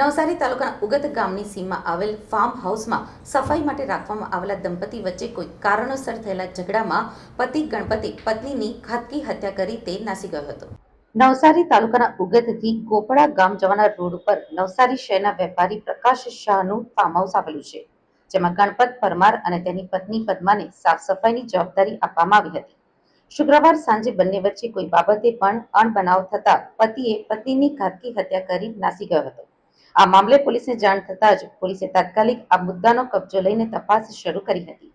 નવસારી તાલુકાના ઉગત ગામની સીમમાં આવેલ ફાર્મ હાઉસમાં સફાઈ માટે રાખવામાં આવેલા દંપતી વચ્ચે કોઈ કારણોસર થયેલા ઝઘડામાં પતિ, ગણપતિ, પત્નીની ઘાતકી હત્યા કરી તે નાસી ગયો હતો. નવસારી તાલુકાના ઉગતથી ગોપડા ગામ જવાના રોડ ઉપર નવસારી શહેરના વેપારી પ્રકાશ શાહનું ફાર્મ હાઉસ આવેલું છે, જેમાં ગણપત પરમાર અને તેની પત્ની પદ્માને સાફ સફાઈની જવાબદારી આપવામાં આવી હતી. શુક્રવાર સાંજે બંને વચ્ચે કોઈ બાબતે પણ અણબનાવ થતા પતિએ પત્નીની ઘાતકી હત્યા કરી નાસી ગયો હતો. આ મામલે પોલીસને જાણ થતાં જ પોલીસે તાત્કાલિક આ મુદ્દાનો કબજો લઈને તપાસ શરૂ કરી હતી.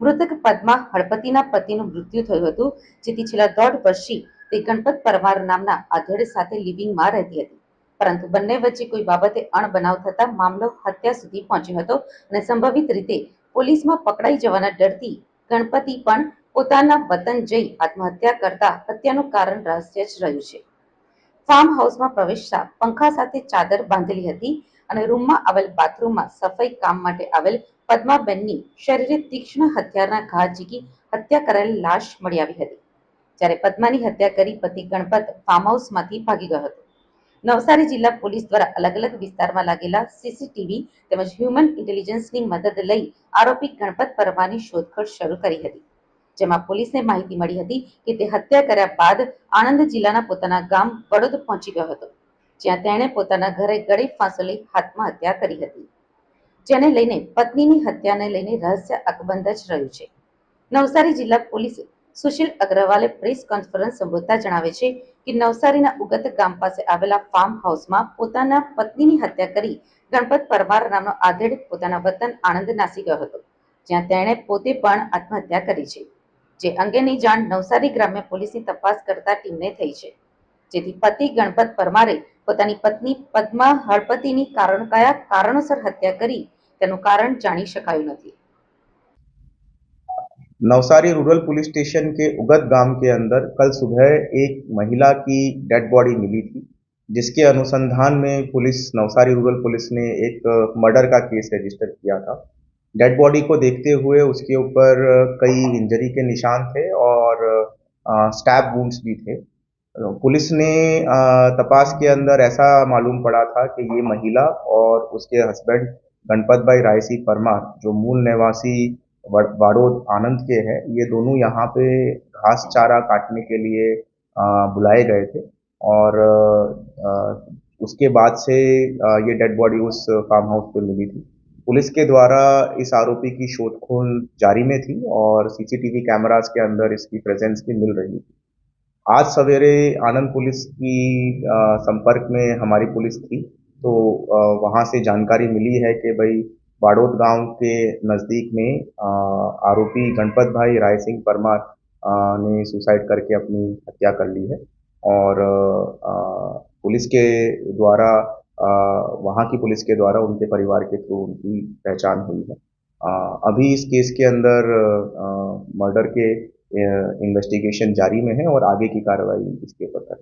મૃતક પદ્મા હળપતિના પતિનું મૃત્યુ થયું હતું, જેથી છેલ્લા દોઢ વર્ષથી તે ગણપત પરમાર નામના આધેડ સાથે લિવિંગમાં રહેતી હતી. પરંતુ બંને વચ્ચે કોઈ બાબતે અણબનાવ થતા મામલો હત્યા સુધી પહોંચ્યો હતો અને સંભવિત રીતે પોલીસમાં પકડાઈ જવાના ડરથી ગણપતિ પણ પોતાના વતન જઈ આત્મહત્યા કરતા હત્યાનું કારણ રહસ્ય જ રહ્યું છે. ફાર્મ હાઉસમાં પ્રવેશતા પંખા સાથે ચાદર બાંધેલી હતી અને રૂમમાં આવેલ બાથરૂમમાં સફાઈ કામ માટે આવેલ પદ્માબેનની શરીરે તીક્ષ્ણ હથિયારના ઘા ઝીકી હત્યા કરેલ લાશ મળી આવી હતી. જ્યારે પદ્માની હત્યા કરી પતિ ગણપત ફાર્મ હાઉસમાંથી ભાગી ગયો હતો. નવસારી જિલ્લા પોલીસ દ્વારા અલગ અલગ વિસ્તારમાં લાગેલા સીસીટીવી તેમજ હ્યુમન ઇન્ટેલિજન્સની મદદ લઈ આરોપી ગણપત પરમાની શોધખોળ શરૂ કરી હતી. જેમાં પોલીસને માહિતી મળી હતી કે તે હત્યા કર્યા બાદ આણંદ જિલ્લાના પોતાના ગામ વડોદ પહોંચી ગયો હતો, જ્યાં તેણે પોતાના ઘરે ગળે ફાંસો લઈ હત્યા કરી હતી. જેને લઈને પત્નીની હત્યાને લઈને રહસ્ય અકબંધ જ રહ્યું છે. નવસારી જિલ્લા પોલીસ સુશીલ અગ્રવાલે પ્રેસ કોન્ફરન્સ સંબોધતા જણાવે છે કે નવસારીના ઉગત ગામ પાસે આવેલા ફાર્મ હાઉસમાં પોતાના પત્નીની હત્યા કરી ગણપત પરમાર નામનો આધેડ પોતાના વતન આણંદ નાસી ગયો હતો, જ્યાં તેણે પોતે પણ આત્મહત્યા કરી છે. જે અંગેની જાણ નવસારી ગ્રામ્ય પોલીસની તપાસ કરતા ટીમને થઈ છે જેથી પતિ ગણપત પરમારે પોતાની પત્ની પદ્મા હળપતિની કારણ કયા કારણોસર હત્યા કરી તેનું કારણ જાણી શકાયું નથી नवसारी रूरल पुलिस स्टेशन के उगत गांव के अंदर कल सुबह एक महिला की डेड बॉडी मिली थी जिसके अनुसंधान में पुलिस नवसारी रूरल पुलिस ने एक मर्डर का केस रजिस्टर किया था डेड बॉडी को देखते हुए उसके ऊपर कई इंजरी के निशान थे और स्टैब वुंड्स भी थे। पुलिस ने तपास के अंदर ऐसा मालूम पड़ा था कि ये महिला और उसके हस्बैंड गणपत भाई रायसी परमार, जो मूल निवासी वड- वाडोद आनंद के हैं, ये दोनों यहाँ पे घास चारा काटने के लिए बुलाए गए थे और उसके बाद से ये डेड बॉडी उस फार्म हाउस पे मिली थी। पुलिस के द्वारा इस आरोपी की शोधखोल जारी में थी और सीसीटीवी कैमरास के अंदर इसकी प्रेजेंस भी मिल रही थी। आज सवेरे आनंद पुलिस की संपर्क में हमारी पुलिस थी तो अ, वहाँ से जानकारी मिली है कि भाई बाड़ोद गाँव के नज़दीक में आरोपी गणपत भाई राय सिंह परमार ने सुसाइड करके अपनी हत्या कर ली है और पुलिस के द्वारा वहाँ की पुलिस के द्वारा उनके परिवार के थ्रू उनकी पहचान हुई है। आ, अभी इस केस के अंदर मर्डर के इन्वेस्टिगेशन जारी में है और आगे की कार्रवाई इसके ऊपर कर रहे हैं।